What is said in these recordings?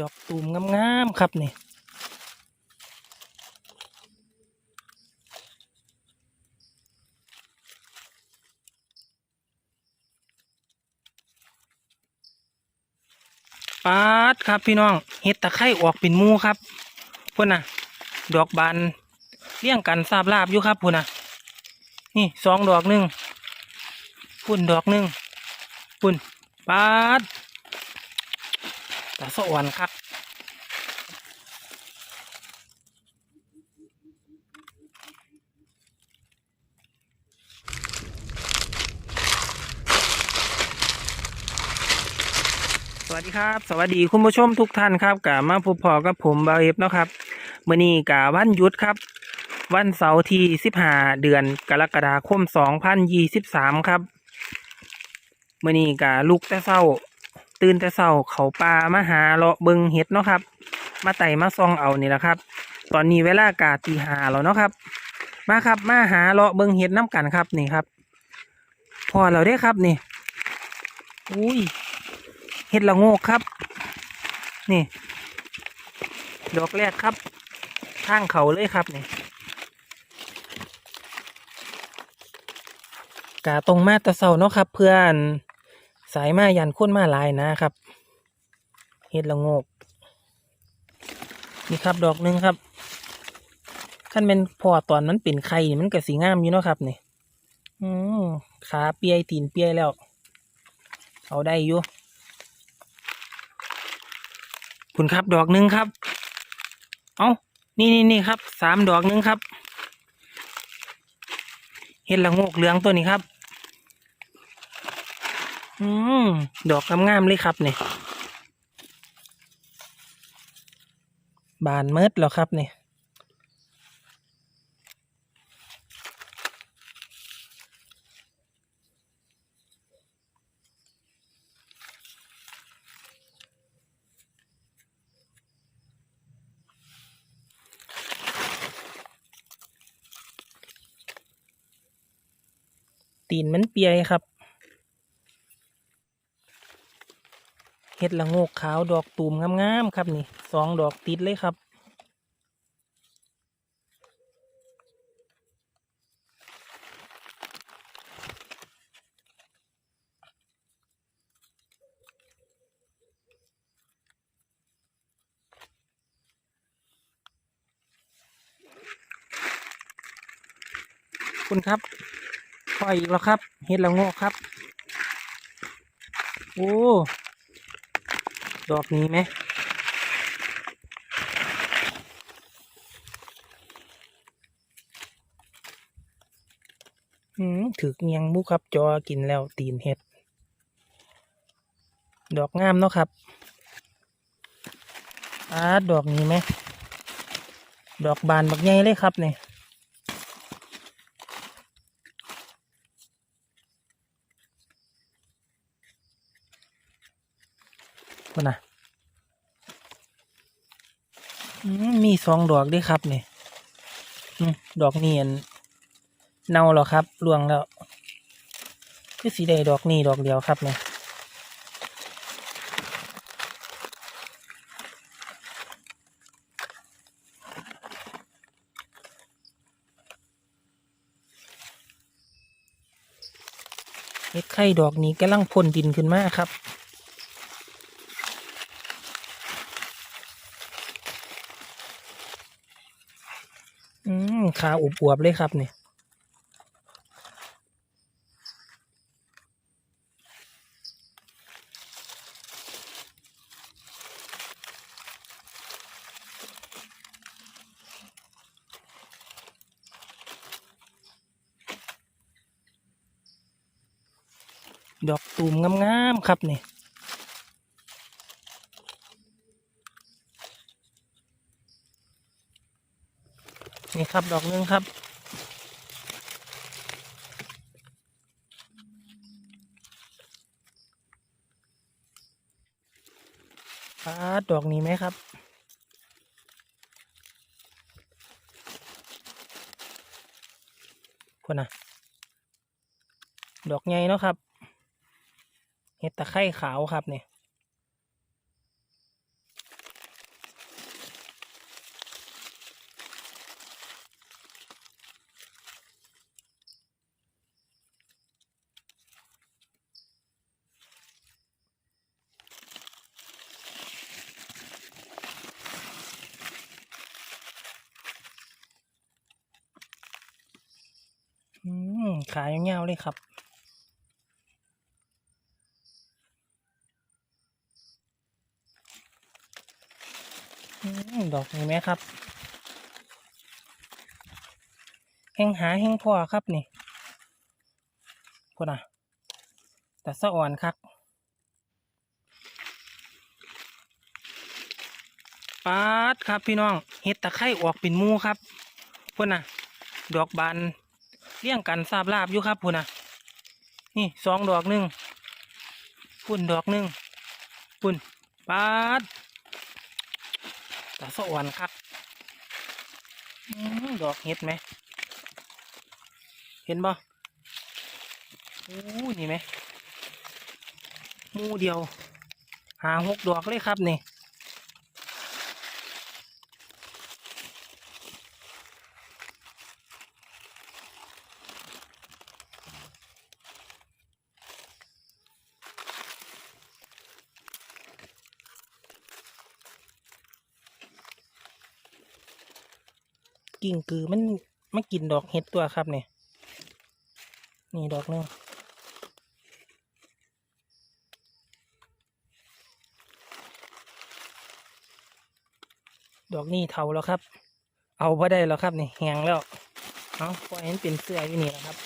ดอกตูมงามๆครับนี่ปาดครับพี่น้องเห็ดตะไคร่ออกเป็นมูครับพุ่นน่ะดอกบานเลี้ยงกันซาบลาบอยู่ครับพุ่นน่ะนี่สองดอกหนึ่งพุ่นดอกหนึ่งพุ่นปาด ตาสะอ่อนครับสวัสดีครับ สวัสดีคุณผู้ชมทุกท่านครับกามาพบพอกับผมบาเอฟนะครับเมื่อนี้กาวันหยุดครับ วันเสาร์ที่15เดือนกรกฎาคม 2023 ครับเมื่อนี้กาลุกแต่เศร้า ตื่นแต่เศร้าเขาป่ามาหาเลาะเบิงเห็ดเนาะครับ มาไต่มาซองเอานี่แหละครับ ตอนนี้เวลากาตีหาแล้วเนาะครับ มาครับมาหาเลาะเบิงเห็ดน้ำกันครับนี่ครับ พอเราได้ครับนี่อุ้ยเห็ดละโงกครับ นี่ ดอกแรกครับทางเขาเลยครับนี่กาตรงมาตะเสาเนาะครับ เพื่อน สายมายันค้นมาลายนะครับเห็ดละงกนี่ครับดอกหนึ่งครับขั้นเป็นพอตอนมันเป็นไข่นี่มันก็สีงามอยู่เนาะครับนี่อืมขาเปียตีนเปียแล้ว เอาได้อยู่คุณครับดอกหนึ่งครับ เอานี่นี่นี่ครับ สามดอกหนึ่งครับ เห็ดละงกเหลืองตัวนี้ครับ อืมดอกงามๆเลยครับเนี่ยบานเมิดแล้วครับเนี่ยตีนมันเปียครับ ห็ดละโงกขาวดอกตูมงามๆครับนี่สองดอกติดเลยครับ คุณครับปล่อยอีกแล้วครับ เห็ดละโงกครับ โอ้ ดอกนี้ไหมอืมถือเงียงบุครับจอกินแล้วตีนเห็ด ดอกงามเนาะครับอาดอกนี้ไหม ดอกบานบักใหญ่เลยครับเนี่ย พุ่นนะมีสองดอกด้วยครับเนี่ยดอกนี้อันเน่าแล้วครับรวงแล้ว คือสีแดงดอกนี้ดอกเดียวครับเนี่ยเห็ดไข่ดอกนี้กำลังพ่นดินขึ้นมาครับ อืม ขาอวบๆเลยครับเนี่ยดอกตูมงามๆครับเนี่ นี่ครับดอกหนึงครับอาดอกนี้ไหมครับ คนน่ะดอกใหญ่เนาะครับ เห็ดตะไคร่ขาวครับเนี่ย ขายาวๆเลยครับอดอกนี้ไหมครับ แห้งหาแห้งพอครับนี่พอนะแต่สะอ่อนครับปาดครับพี่น้องเห็ดตะไคร่ออกเป็นมูครับพุ่นะดอกบาน เลี้ยงกันซาบลาบอยู่ครับพุ่นน่ะนี่สองดอกหนึ่งพุ่นดอกหนึ่งพุ่นปาดตาสะอ่อนครับดอกเห็ดไหม เห็นบ่โอ้นี่ไหมมูเดียว หาหกดอกเลยครับนี่ กิ่งกือมันไม่กินดอกเห็ดตัวครับเนี่ยนี่ดอกหนึงดอกนี่เทาแล้วครับ เอาพอได้แล้วครับนี่แหงแล้วเอาพอเห็นเป็นเสื้ออยู่นี่แหละครับ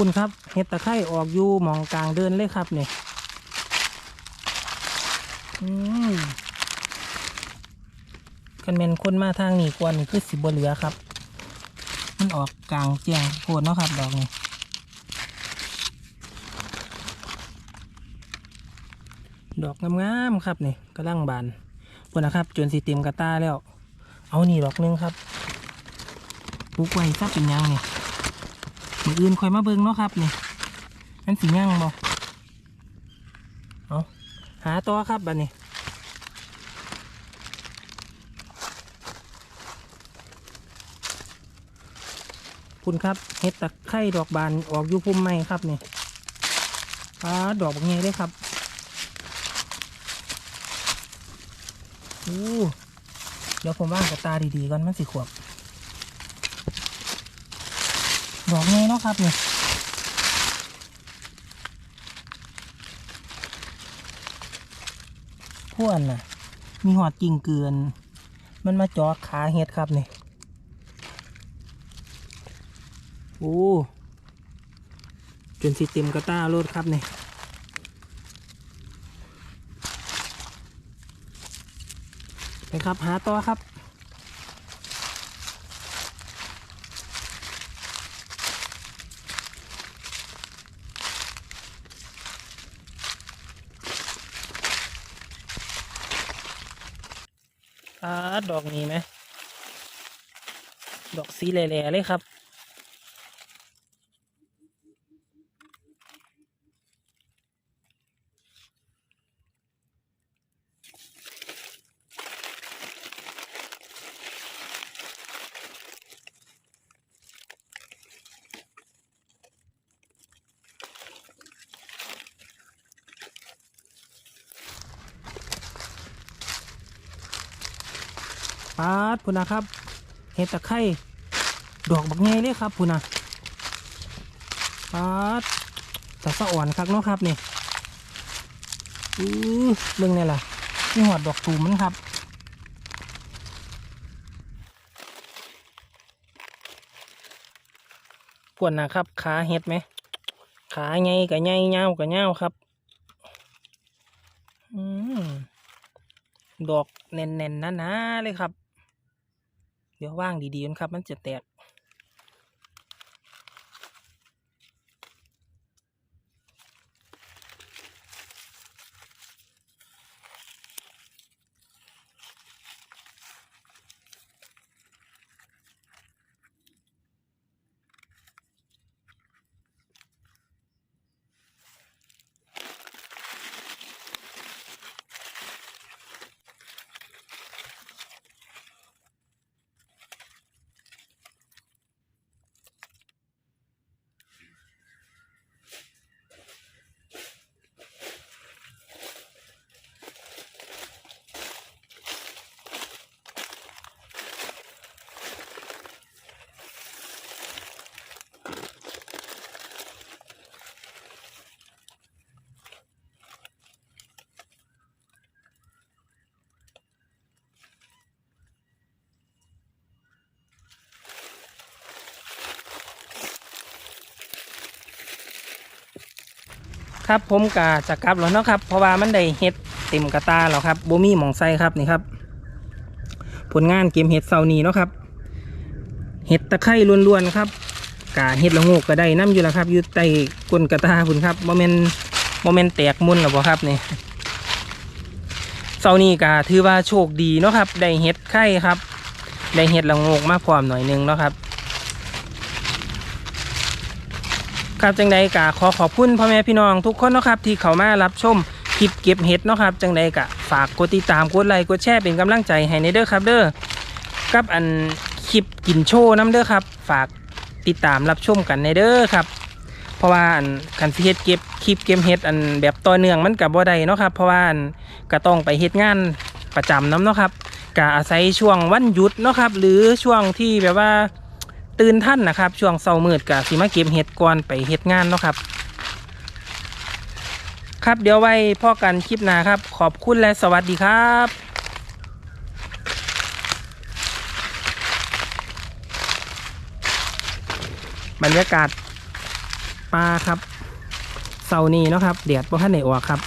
คุณครับเห็ดตะไคร่ออกอยู่หมองกลางเดินเลยครับเนี่ยอืมกันเมนคนมาทางนี้กวนคือสิบเหลือครับ มันออกกลางเจียงโพดเนาะครับดอกนี้ดอกงามๆครับนี่กำลังบานพุ่นนะครับ จนสีเต็มกระตาแล้ว เอานี่ดอกนึงครับปลูกไว้ซะเป็นยังเนี่ย มืออื่นคอยมาเบิงเนาะครับนี่นั่นสีย่างบ่เอาหาต่อครับบัดนี้คุณครับเห็ดตะไคร่ดอกบานออกอยู่พุ่มไม้ครับนี่ฟ้าดอกบางไงได้ครับอู้เดี๋ยวผมว่างกับตาดีๆก่อนมันสิขวบ ดอกไงเนาะครับเนี่ยพวนน่ะ มีหอดกิ่งเกือน มันมาจอขาเห็ดครับเนี่ยโอ้จนสิเต็มกระต้าโลดครับเนี่ยไปครับหาต่อครับ ดอกนี้ไหม ดอกสีแหล่ๆเลยครับ ปาดพุ่นนะครับ เห็ดตะไคร่ดอกบักไงเลยครับพุ่นนะปาดแต่สะอ่อนครับเนาะครับนี่อือเรื่องนี่แหละนี่หอดดอกตูมมันครับพวนนะครับ ขาเห็ดไหม ขาไงกับไงเงากับเงาครับ อืมดอกแน่นๆหนาๆเลยครับ เดี๋ยวว่างดีๆนะครับ มันจะแตก ครับผมกะจะกลับแล้วเนาะครับ เพราะว่ามันได้เฮ็ดเต็มกระตาแล้วครับบ่มีหมองไส้ครับนี่ครับ ผลงานเกมเฮ็ดเซานีเนาะครับเห็ดตะไคร่ล้วนๆครับกาเห็ดละโงกก็ได้น้ำอยู่แล้วครับอยู่ใต้ก้นกระตาคุณครับโมเมนโมเมนแตกมุนหรอบ่ครับนี่เสาร์นี้กาถือว่าโชคดีเนาะครับ ได้เห็ดไข่ครับ ได้เห็ดละโงกมาพร้อมหน่อยหนึงเนาะครับ ครับจังใดกาขอขอบคุณพ่อแม่พี่น้องทุกคนนะครับที่เข้ามารับชมคลิปเก็บเห็ดนะครับจังใดกะฝากกดติดตามกดไลค์กดแชร์เป็นกำลังใจให้ในเด้อครับเด้อกับอันคลิปกินโชว์น้ำเด้อครับ ฝากติดตามรับชมกันในเด้อครับ เพราะว่าอันคันสิเฮ็ดเก็บคลิปเกมเฮ็ดอันแบบต่อเนื่องมันกับบ่ได้เนาะครับเพราะว่าอันก็ต้องไปเฮ็ดงานประจำน้ำเนาะครับก็อาศัยช่วงวันหยุดเนาะครับ หรือช่วงที่แบบว่า ตื่นท่านนะครับ ช่วงเช้ามืดก็สิมาเก็บเฮ็ดก่อนไปเฮ็ดงานเนาะครับ ครับเดี๋ยวไว้พ่อกันคลิปหน้าครับ ขอบคุณและสวัสดีครับบรรยากาศป่าครับเสาร์นี้เนาะครับเดียดบ่ทันได้ออกครับ